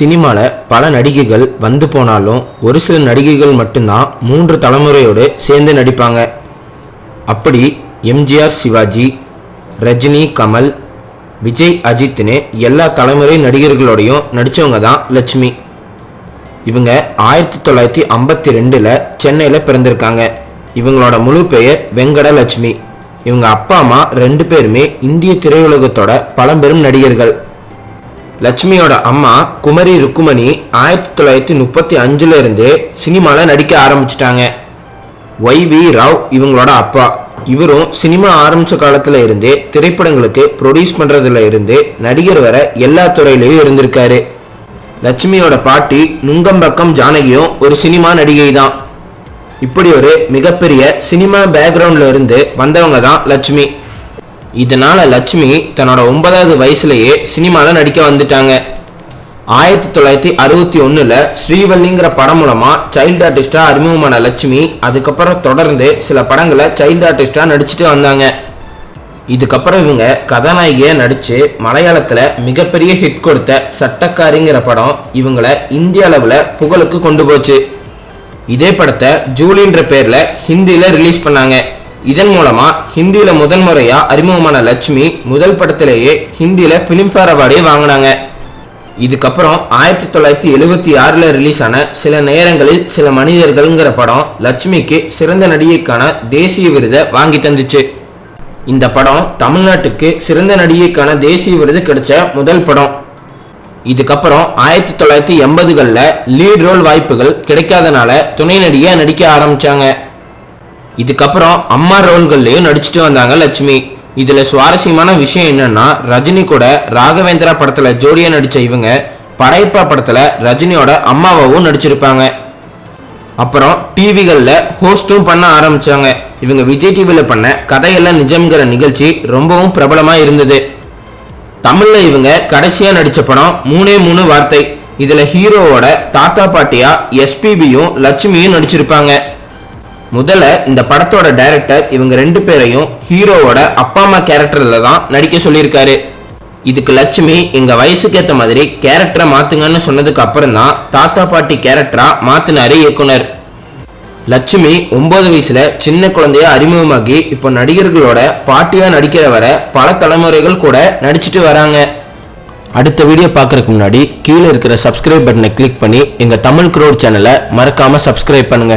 சினிமாவில் பல நடிகைகள் வந்து போனாலும் ஒரு சில நடிகைகள் மட்டும்தான் மூன்று தலைமுறையோடு சேர்ந்து நடிப்பாங்க. அப்படி எம்ஜிஆர் சிவாஜி ரஜினி கமல் விஜய் அஜித்னு எல்லா தலைமுறை நடிகர்களோடையும் நடித்தவங்க தான் லட்சுமி. இவங்க ஆயிரத்தி தொள்ளாயிரத்தி ஐம்பத்தி ரெண்டில் சென்னையில் பிறந்திருக்காங்க. இவங்களோட முழு பெயர் வெங்கடலட்சுமி இவங்க அப்பா அம்மா ரெண்டு பேருமே இந்திய திரையுலகத்தோட பழம்பெரும் நடிகர்கள். லட்சுமியோட அம்மா குமரி ருக்குமணி ஆயிரத்தி தொள்ளாயிரத்தி முப்பத்தி அஞ்சுல இருந்து சினிமாவில் நடிக்க ஆரம்பிச்சிட்டாங்க. ஒய் வி ராவ் இவங்களோட அப்பா. இவரும் சினிமா ஆரம்பிச்ச காலத்துல இருந்தே திரைப்படங்களுக்கு ப்ரொடியூஸ் பண்றதுல இருந்து நடிகர் வர எல்லா துறையிலையும் இருந்திருக்காரு. லட்சுமியோட பாட்டி நுங்கம்பக்கம் ஜானகியும் ஒரு சினிமா நடிகை தான் இப்படி ஒரு மிகப்பெரிய சினிமா பேக்ரவுண்ட்ல இருந்து வந்தவங்க தான் லட்சுமி. இதனால் லட்சுமி தன்னோட ஒன்பதாவது வயசுலேயே சினிமாவில் நடிக்க வந்துட்டாங்க. ஆயிரத்தி தொள்ளாயிரத்தி அறுபத்தி ஒன்றில் ஸ்ரீவல்லிங்கிற படம் மூலமாக சைல்டு ஆர்டிஸ்டாக அறிமுகமான லட்சுமி அதுக்கப்புறம் தொடர்ந்து சில படங்களை சைல்டு ஆர்டிஸ்டாக நடிச்சுட்டு வந்தாங்க. இதுக்கப்புறம் இவங்க கதாநாயகியை நடித்து மலையாளத்தில் மிகப்பெரிய ஹிட் கொடுத்த சட்டக்காரிங்கிற படம் இவங்களை இந்திய அளவில் புகழுக்கு கொண்டு போச்சு. இதே படத்தை ஜூலின்ற பேரில் ஹிந்தியில் ரிலீஸ் பண்ணாங்க. இதன் மூலமா ஹிந்தியில முதல் முறையா அறிமுகமான லட்சுமி முதல் படத்திலேயே ஹிந்தியில பிலிம்ஃபேர் அவார்டே வாங்கினாங்க. இதுக்கப்புறம் ஆயிரத்தி தொள்ளாயிரத்தி எழுபத்தி ஆறில் ரிலீஸ் ஆன சில நேரங்களில் சில மனிதர்கள்ங்கிற படம் லட்சுமிக்கு சிறந்த நடிகைக்கான தேசிய விருதை வாங்கி தந்துச்சு. இந்த படம் தமிழ்நாட்டுக்கு சிறந்த நடிகைக்கான தேசிய விருது கிடைச்ச முதல் படம். இதுக்கப்புறம் ஆயிரத்தி தொள்ளாயிரத்தி எண்பதுகளில் லீட் ரோல் வாய்ப்புகள் கிடைக்காதனால துணை நடிகையாக நடிக்க ஆரம்பித்தாங்க இதுக்கப்புறம் அம்மா ரோல்கள்லையும் நடிச்சுட்டு வந்தாங்க லட்சுமி. இதில் சுவாரஸ்யமான விஷயம் என்னன்னா ரஜினி கூட ராகவேந்திரா படத்தில் ஜோடியாக நடித்த இவங்க படையப்பா படத்தில் ரஜினியோட அம்மாவாவும் நடிச்சிருப்பாங்க. அப்புறம் டிவிகளில் ஹோஸ்ட்டும் பண்ண ஆரம்பித்தாங்க இவங்க விஜய் டிவியில் பண்ண கதையெல்லாம் நிஜம்ங்கிற நிகழ்ச்சி ரொம்பவும் பிரபலமாக இருந்தது. தமிழில் இவங்க கடைசியாக நடித்த படம் மூணே மூணு வார்த்தை. இதில் ஹீரோவோட தாத்தா பாட்டியா எஸ்பிபியும் லட்சுமியும் நடிச்சிருப்பாங்க. முதல்ல இந்த படத்தோட டைரக்டர் இவங்க ரெண்டு பேரையும் ஹீரோவோட அப்பா அம்மா கேரக்டரில் தான் நடிக்க சொல்லியிருக்காரு. இதுக்கு லட்சுமி எங்க வயசுக்கு ஏற்ற மாதிரி கேரக்டரை மாத்துங்கன்னு சொன்னதுக்கு அப்புறம் தான் தாத்தா பாட்டி கேரக்டரா மாத்தினாரு இயக்குனர். லட்சுமி ஒன்பது வயசுல சின்ன குழந்தைய அறிமுகமாகி இப்போ நடிகர்களோட பாட்டியா நடிக்கிற வர பல தலைமுறைகள் கூட நடிச்சிட்டு வராங்க. அடுத்த வீடியோ பார்க்கறதுக்கு முன்னாடி கீழே இருக்கிற சப்ஸ்கிரைப் பட்டனை கிளிக் பண்ணி எங்க தமிழ் குரோட் சேனலை மறக்காம சப்ஸ்கிரைப் பண்ணுங்க.